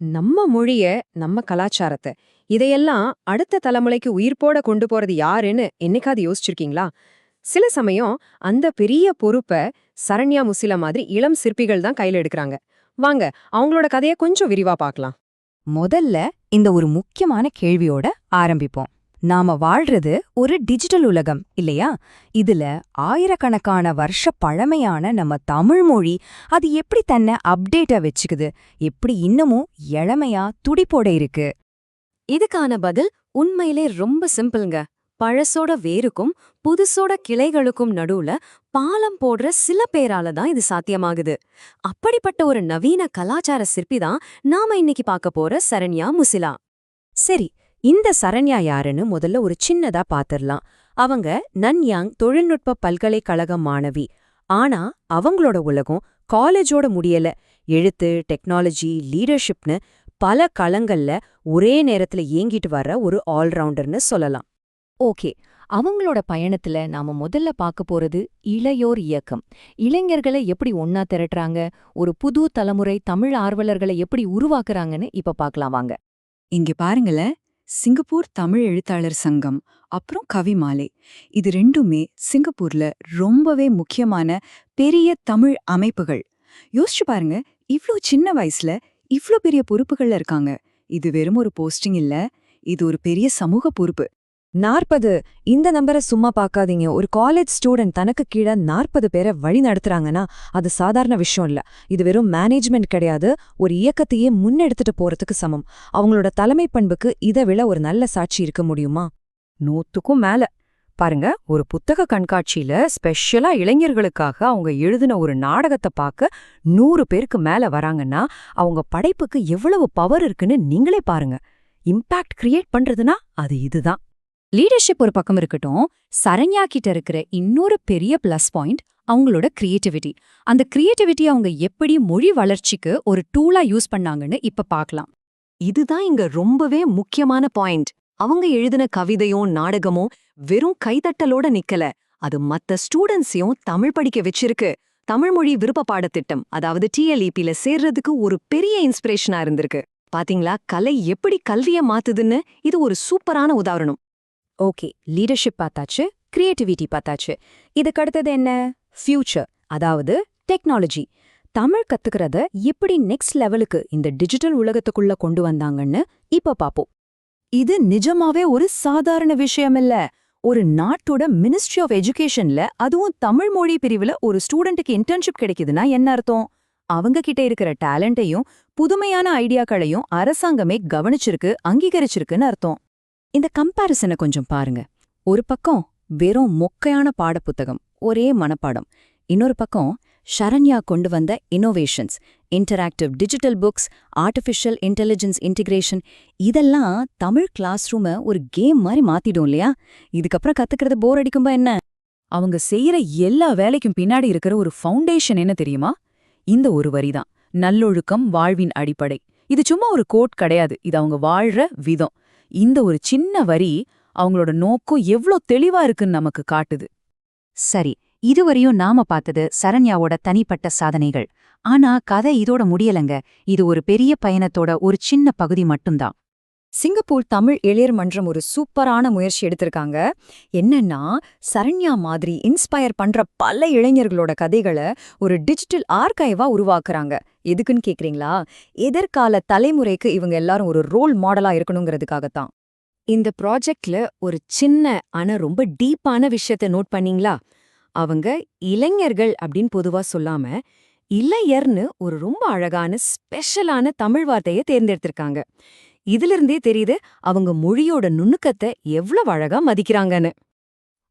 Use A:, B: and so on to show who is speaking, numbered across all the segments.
A: நம்ம மொழிய நம்ம கலாச்சாரத்தை இதையெல்லாம் அடுத்த தலைமுறைக்கு உயிர்ப்போட கொண்டு போறது யாருன்னு என்னைக்காவது யோசிச்சிருக்கீங்களா? சில சமயம் அந்த பெரிய பொறுப்பை சரண்யா முசில மாதிரி இளம் சிற்பிகள் தான் கையில எடுக்கறாங்க. வாங்க அவங்களோட கதைய கொஞ்சம் விரிவா பார்க்கலாம்.
B: முதல்ல இந்த ஒரு முக்கியமான கேள்வியோட ஆரம்பிப்போம். நாம வாழ்றது ஒரு டிஜிட்டல் உலகம் இல்லையா? இதுல ஆயிரக்கணக்கான வருஷ பழமையான நம்ம தமிழ் மொழி அது எப்படி தன்னை அப்டேட்டா வச்சுக்குது? எப்படி இன்னமும் இளமையா துடிப்போட இருக்கு?
C: இதுக்கான பதில் உண்மையிலே ரொம்ப சிம்பிள்ங்க. பழசோட வேருக்கும் புதுசோட கிளைகளுக்கும் நடுவுல பாலம் போடுற சில பேரால தான் இது சாத்தியமாகுது. அப்படிப்பட்ட ஒரு நவீன கலாச்சார சிற்பி தான் நாம இன்னைக்கு பார்க்க போற சரண்யா முசிலா.
B: சரி இந்த சரண்யா யாருன்னு முதல்ல ஒரு சின்னதா பாத்திரலாம். அவங்க நன்யாங் தொழில்நுட்ப பல்கலைக்கழக மாணவி. ஆனா அவங்களோட உலகம் காலேஜோட முடியல. எழுத்து டெக்னாலஜி லீடர்ஷிப்னு பல களங்கள்ல ஒரே நேரத்துல ஏங்கிட்டு வர்ற ஒரு ஆல்ரவுண்டர்னு சொல்லலாம். ஓகே அவங்களோட பயணத்துல நாம முதல்ல பார்க்க போறது இளையோர் இயக்கம். இளைஞர்களை எப்படி ஒன்னா திரட்டுறாங்க? ஒரு புது தலைமுறை தமிழ் ஆர்வலர்களை எப்படி உருவாக்குறாங்கன்னு இப்ப பார்க்கலாம் வாங்க.
D: இங்க பாருங்களேன் சிங்கப்பூர் தமிழ் எழுத்தாளர் சங்கம் அப்புறம் கவிமாலை இது ரெண்டுமே சிங்கப்பூர்ல ரொம்பவே முக்கியமான பெரிய தமிழ் அமைப்புகள். யோசிச்சு பாருங்க இவ்ளோ சின்ன வயசுல இவ்ளோ பெரிய பொறுப்புகள்ல இருக்காங்க. இது வெறும் ஒரு போஸ்டிங் இல்ல இது ஒரு பெரிய சமூக பொறுப்பு.
B: நாற்பது. இந்த நம்பரை சும்மா பார்க்காதீங்க. ஒரு காலேஜ் ஸ்டூடெண்ட் தனக்கு கீழே நாற்பது பேரை வழி நடத்துறாங்கன்னா அது சாதாரண விஷயம் இல்லை. இது வெறும் மேனேஜ்மெண்ட் கிடையாது. ஒரு இயக்கத்தையே முன்னெடுத்துட்டு போறதுக்கு சமம். அவங்களோட தலைமை பண்புக்கு இதை விட ஒரு நல்ல சாட்சி இருக்க முடியுமா? நூத்துக்கும் மேல. பாருங்க ஒரு புத்தக கண்காட்சியில ஸ்பெஷலா இளைஞர்களுக்காக அவங்க எழுதின ஒரு நாடகத்தை பார்க்க நூறு பேருக்கு மேல வராங்கன்னா அவங்க படைப்புக்கு எவ்வளவு பவர் இருக்குன்னு நீங்களே பாருங்க. இம்பாக்ட் கிரியேட் பண்றதுனா அது இதுதான். லீடர்ஷிப் ஒரு பக்கம் இருக்கட்டும் சரண்யா கிட்ட இருக்கிற இன்னொரு பெரிய பிளஸ் பாயிண்ட் அவங்களோட கிரியேட்டிவிட்டி அந்த கிரியேட்டிவிட்டி அவங்க எப்படி மொழி வளர்ச்சிக்கு ஒரு டூலா யூஸ் பண்ணாங்கன்னு இப்ப பார்க்கலாம்.
C: இதுதான் இங்க ரொம்பவே முக்கியமான பாயிண்ட் அவங்க எழுதின கவிதையோ நாடகமோ வெறும் கைதட்டலோட நிக்கல. அது மத்த ஸ்டூடெண்ட்ஸையும் தமிழ் படிக்க வச்சிருக்கு. தமிழ்மொழி விருப்ப பாடத்திட்டம் அதாவது டிஎல்இபில சேர்றதுக்கு ஒரு பெரிய இன்ஸ்பிரேஷனா இருந்திருக்கு. பாத்தீங்களா? கலை எப்படி கல்விய மாத்துதுன்னு இது ஒரு சூப்பரான உதாரணம்.
B: ஓகே லீடர்ஷிப் பார்த்தாச்சு கிரியேட்டிவிட்டி பார்த்தாச்சு. இதுக்கு அடுத்தது என்ன? ஃபியூச்சர் அதாவது டெக்னாலஜி தமிழ் கத்துக்கிறத எப்படி நெக்ஸ்ட் லெவலுக்கு இந்த டிஜிட்டல் உலகத்துக்குள்ள கொண்டு வந்தாங்கன்னு இப்ப பாப்போம் இது நிஜமாவே ஒரு சாதாரண விஷயம் இல்ல. ஒரு நாட்டோட மினிஸ்ட்ரி ஆஃப் எஜுகேஷன்ல அதுவும் தமிழ் மொழி பிரிவுல ஒரு ஸ்டூடெண்ட்டுக்கு இன்டர்ன்ஷிப் கிடைக்குதுன்னா என்ன அர்த்தம்? அவங்க கிட்ட இருக்கிற டேலண்ட்டையும் புதுமையான ஐடியாக்களையும் அரசாங்கமே கவனிச்சிருக்கு அங்கீகரிச்சிருக்குன்னு அர்த்தம். இந்த கம்பாரிசனை கொஞ்சம் பாருங்க. ஒரு பக்கம் வெறும் மொக்கையான பாடப்புத்தகம் ஒரே மனப்பாடம். இன்னொரு பக்கம் ஷரண்யா கொண்டு வந்த innovations interactive digital books artificial intelligence integration இதெல்லாம் தமிழ் கிளாஸ் ரூமை ஒரு கேம் மாதிரி மாத்திடும் இல்லையா? இதுக்கப்புறம் கத்துக்கிறது போர் அடிக்கும்பா என்ன? அவங்க செய்யற எல்லா வேலைக்கும் பின்னாடி இருக்கிற ஒரு ஃபவுண்டேஷன் என்ன தெரியுமா? இந்த ஒரு வரிதான் நல்லொழுக்கம் வாழ்வின் அடிப்படை. இது சும்மா ஒரு கோட் கிடையாது. இது அவங்க வாழ்ற விதம். இந்த ஒரு சின்ன வரி அவங்களோட நோக்கம் எவ்ளோ தெளிவா இருக்குன்னு நமக்கு காட்டுது. சரி இதுவரையும் நாம பார்த்தது சரண்யாவோட தனிப்பட்ட சாதனைகள். ஆனா கதை இதோட முடியலங்க. இது ஒரு பெரிய பயணத்தோட ஒரு சின்ன பகுதி மட்டும்தான். சிங்கப்பூர் தமிழ் இளையர் மன்றம் ஒரு சூப்பரான முயற்சி எடுத்திருக்காங்க. என்னன்னா சரண்யா மாதிரி இன்ஸ்பயர் பண்ற பல இளைஞர்களோட கதைகளை ஒரு டிஜிட்டல் ஆர்கைவா உருவாக்குறாங்க. எதுக்குன்னு கேக்குறீங்களா? எதிர்கால தலைமுறைக்கு இவங்க எல்லாரும் ஒரு ரோல் மாடலா இருக்கணுங்கிறதுக்காகத்தான்.
C: இந்த ப்ராஜெக்ட்ல ஒரு சின்ன ஆனா ரொம்ப டீப்பான விஷயத்த நோட் பண்ணீங்களா? அவங்க இளைஞர்கள் அப்படின்னு பொதுவா சொல்லாம இளையர்னு ஒரு ரொம்ப அழகான ஸ்பெஷலான தமிழ் வார்த்தைய தேர்ந்தெடுத்திருக்காங்க. இதிலிருந்தே தெரியுது அவங்க மொழியோட நுணுக்கத்தை எவ்வளவு அழகா மதிக்கிறாங்கன்னு.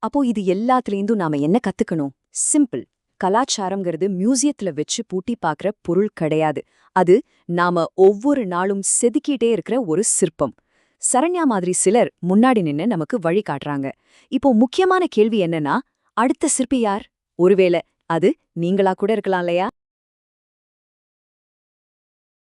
B: அப்போ இது எல்லாத்துலேருந்தும் நாம என்ன கத்துக்கணும்? சிம்பிள் கலாச்சாரம்ங்கிறது மியூசியத்துல வச்சு பூட்டி பார்க்கற பொருள் கிடையாது. அது நாம ஒவ்வொரு நாளும் செதுக்கிட்டே இருக்கிற ஒரு சிற்பம். சரண்யா மாதிரி சிலர் முன்னாடி நின்னு நமக்கு வழி காட்டுறாங்க. இப்போ முக்கியமான கேள்வி என்னன்னா அடுத்த சிற்பி யார்? ஒருவேளை அது நீங்களா கூட இருக்கலாம் இல்லையா?